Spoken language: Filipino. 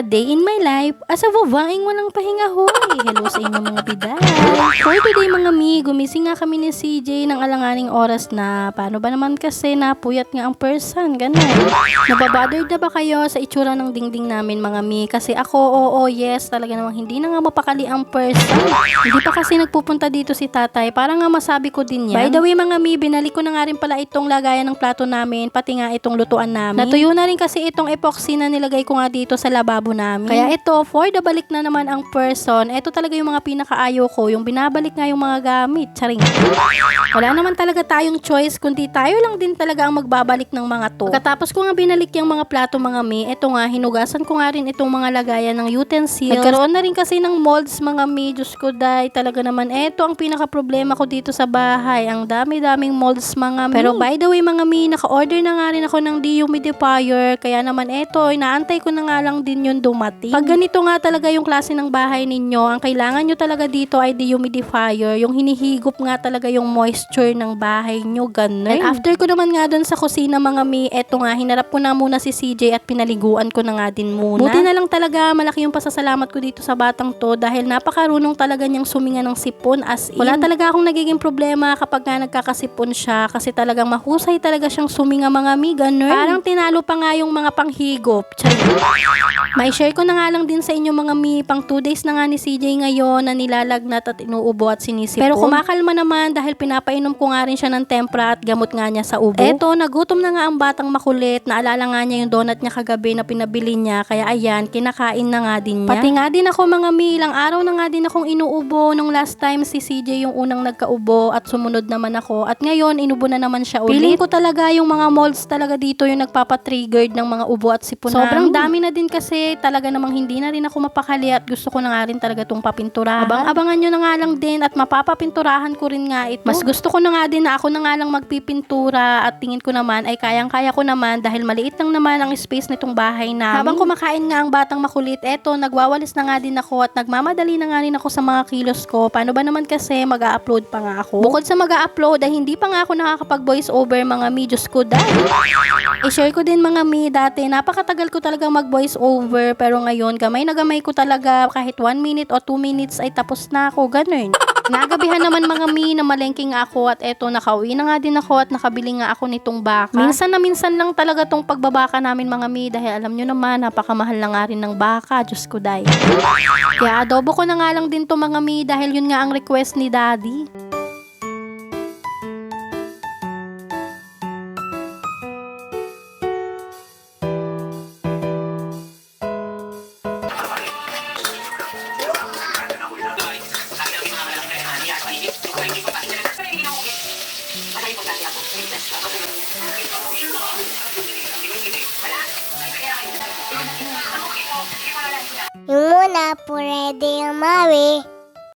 a day in my life as a babaeng walang pahinga hoy. Hello sa inyo mga biday. For today mga mi, gumising nga kami ni CJ ng alanganing oras na paano ba naman kasi napuyat nga ang person, ganun. Nababothered na ba kayo sa itsura ng dingding namin mga mi? Kasi ako, oo, yes, talaga namang hindi na nga mapakali ang person. Hindi pa kasi nagpupunta dito si tatay, para nga masabi ko din yan. By the way mga mi, binalik ko na nga rin pala itong lagayan ng plato namin, pati nga itong lutuan namin. Natuyo na rin kasi itong epoxy na nilagay ko nga dito sa lababo namin. Kaya ito, for the balik na naman ang person, ito talaga yung mga pinakaayaw ko, yung binabalik nga yung mga gamit. Charing. Wala naman talaga tayong choice, kundi tayo lang din talaga ang magbabalik ng mga to. Pagkatapos ko nga binalik yung mga plato mga mi, ito nga, hinugasan ko nga rin itong mga lagayan ng utensils. Nagkaroon na rin kasi ng molds mga mi, Diyos ko day, talaga naman, ito ang pinaka problema ko dito sa bahay. Ang dami-daming molds mga mi. Pero by the way mga mi, naka-order na nga rin ako ng dehumidifier, kaya naman ito, inaantay ko na nga lang din yun dumating. Pag ganito nga talaga yung klase ng bahay ninyo, ang kailangan nyo talaga dito ay dehumidifier, yung hinihigop nga talaga yung moisture ng bahay nyo, ganun. And after ko naman nga dun sa kusina mga mi, eto nga, hinarap ko na muna si CJ at pinaliguan ko na nga din muna. Buti na lang talaga, malaki yung pasasalamat ko dito sa batang to dahil napakarunong talaga niyang suminga ng sipon as in. Wala talaga akong nagiging problema kapag nga nagkakasipon siya kasi talagang mahusay talaga siyang suminga mga mi, ganun. Parang tinalo pa nga yung mga panghigop. Charing. May share ko na nga lang din sa inyo mga mi, pang 2 days na nga ni CJ ngayon na nilalagnat at inuubo at sinisipon. Pero kumakalma naman dahil pinapainom ko nga rin siya ng tempra at gamot nga niya sa ubo. Eto, nagutom na nga ang batang makulit. Naalala nga niya yung donut niya kagabi na pinabili niya. Kaya ayan, kinakain na nga din niya. Pati nga din ako mga mi, ilang araw na nga din akong inuubo. Nung last time si CJ yung unang nagkaubo at sumunod naman ako. At ngayon, inubo na naman siya ulit. Feeling ko talaga yung mga molds talaga dito yung nagpapatriggered ng mga ubo at sipon Sobrang dami na din kasi talaga namang hindi na rin ako mapakali at gusto ko na nga rin talaga itong papinturahan. Abang-abangan nyo na nga lang din at mapapapinturahan ko rin nga ito. Mas gusto ko na nga din na ako na nga lang magpipintura at tingin ko naman ay kayang-kaya ko naman dahil maliit lang naman ang space nitong bahay namin. Habang kumakain nga ang batang makulit, eto, nagwawalis na nga din ako at nagmamadali na nga rin ako sa mga kilos ko. Paano ba naman kasi mag upload pa nga ako? Bukod sa mag upload ay hindi pa nga ako nakakapag voice over mga mi, Diyos ko dahil. I-share ko din mga mi dati, napakatagal ko talaga mag voice over pero ngayon gamay na gamay ko talaga kahit 1 minute o 2 minutes ay tapos na ako, ganun. Nagabihan naman mga mi na malengke nga ako at eto nakauwi na nga din ako at nakabili nga ako nitong baka. Minsan na minsan lang talaga tong pagbabaka namin mga mi dahil alam nyo naman napakamahal na nga rin ng baka, Diyos ko day. Kaya adobo ko na nga lang din to mga mi dahil yun nga ang request ni daddy. Yung muna, pwede yung mawi.